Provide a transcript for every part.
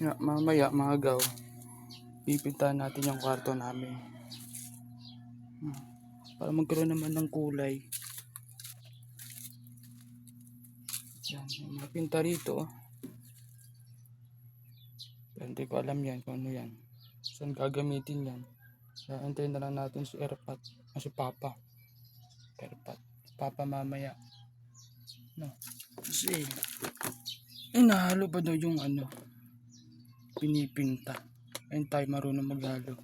Ya, mamaya mga gaw, pipintahan natin yung kwarto namin. Hmm. Para magkaroon naman ng kulay. Yan, may mga pinta rito. oh. Hindi ko alam yan kung ano yan. Saan gagamitin yan. Kaya antayin na lang natin si Erpat. O si Papa. Erpat. Papa mamaya. No. Kasi, eh, nahalo ba daw yung ano, pinipinta. Ayun tayo marunong maghalo.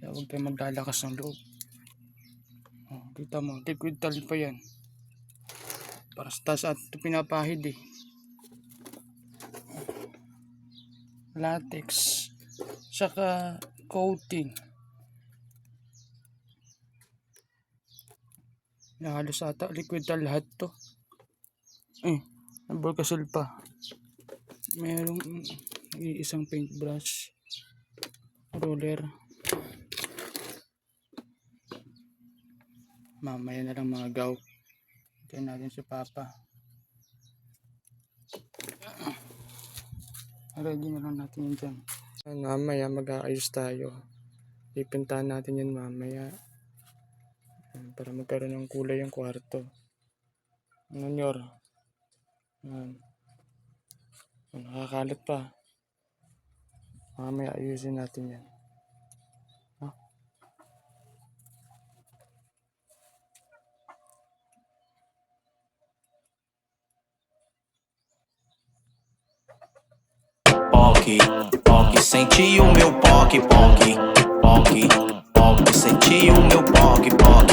Kaya huwag tayo maglalakas ng loob. Oh, kita mo, liquid tal pa yan. Para sa taas at ito pinapahid eh. Latex. Saka coating. Na halos ata liquid tal lahat to. Eh, nabulkasil pa. Merong isang paintbrush. Roller. Mamaya na lang mga gaw. Hintayin natin si Papa. Ready na lang natin yun dyan. Mamaya mag-aayos tayo. Ipintahan natin yun mamaya. Para magkaroon ng kulay yung kwarto. Ano nyor? Ayan. Nakakalat pa. Mamaya ayusin natin yan. Ha? POC, senti o meu POC, POC, POC, POC, senti o meu POC, POC,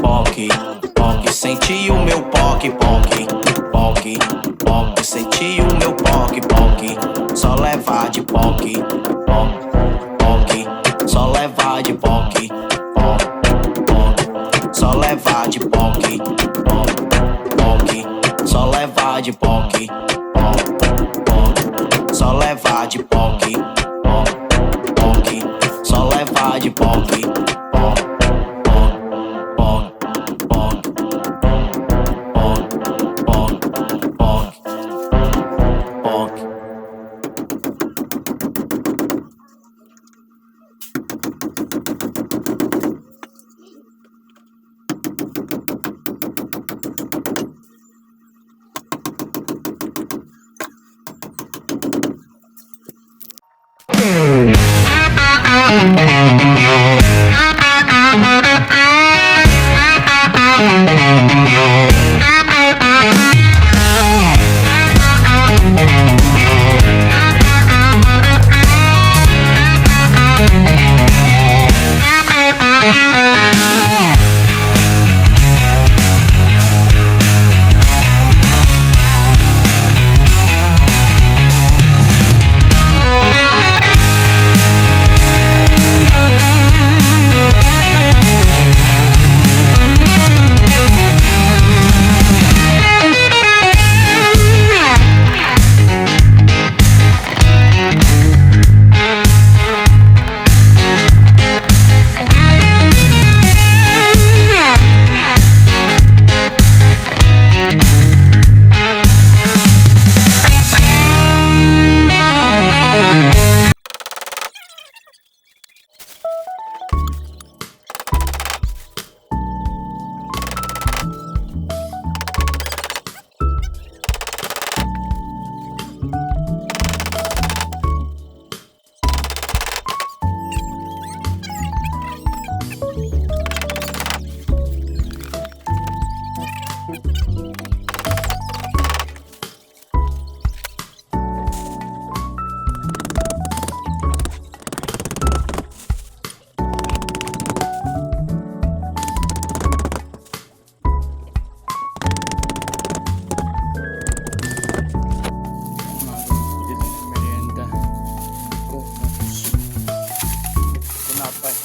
POC, POC, senti o meu POC, POC, POC, levar de poque, poque. Só levar de poque, poque, poque. Só levar de poque, poque, poque. Só levar de poque, poque, poque. Só levar de poque. Só levar de. Mga not play.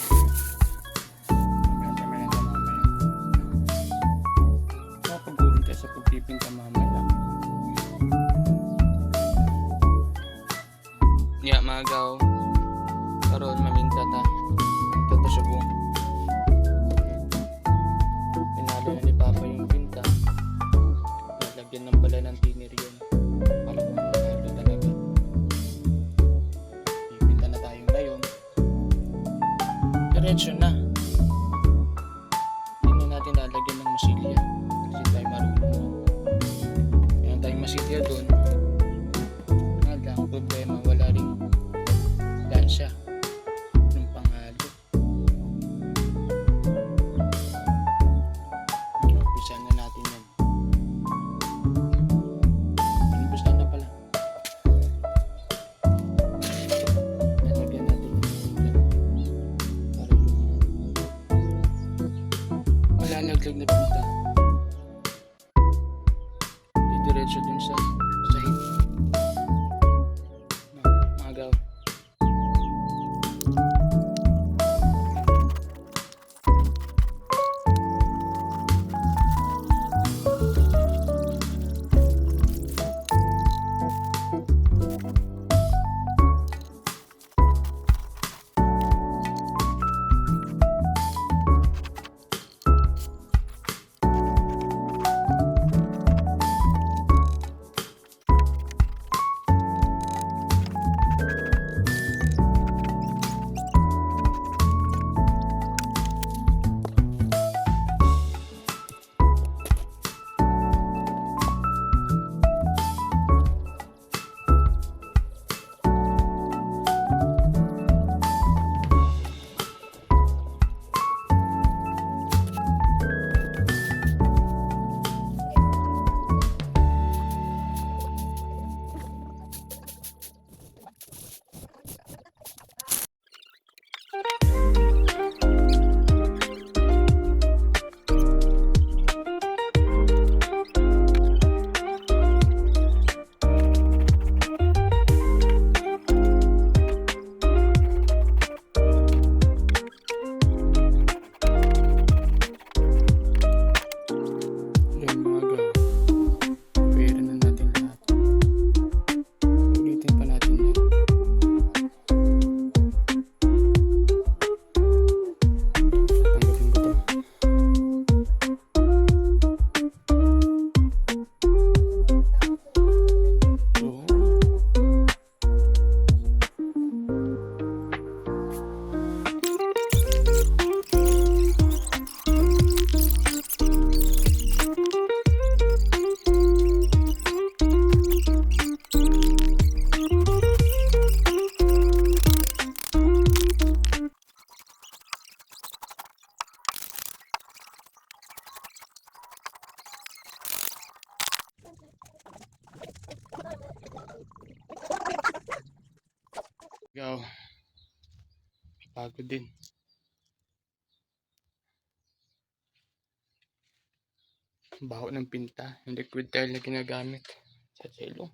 Pagod din. Baho ng pinta. Yung liquid tile na ginagamit sa selo.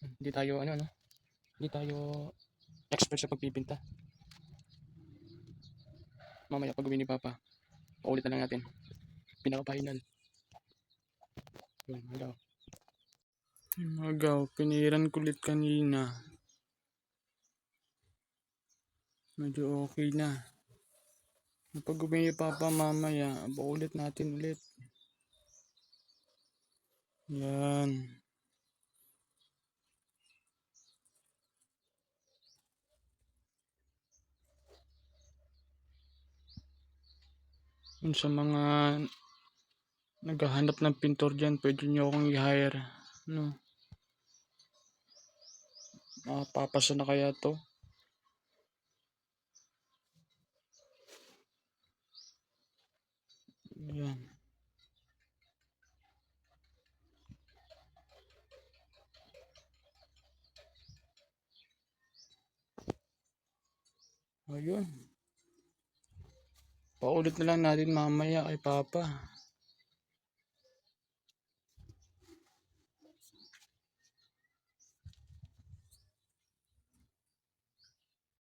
Hindi tayo ano no? Hindi tayo expert sa pagpipinta. Mamaya pag uwi ni Papa, paulitan lang natin. Pinaka-final. Yun, magaw. Yung Magaw, piniran kulit kanina. Medyo okay na. Pag uwi ni Papa mamaya, paulit natin ulit. Yan. Yun sa mga naghahanap ng pintor dyan, pwede nyo akong i-hire. No? Makapapasa na kaya to? Yan. Ayun. Paulit na lang natin mamaya kay Papa.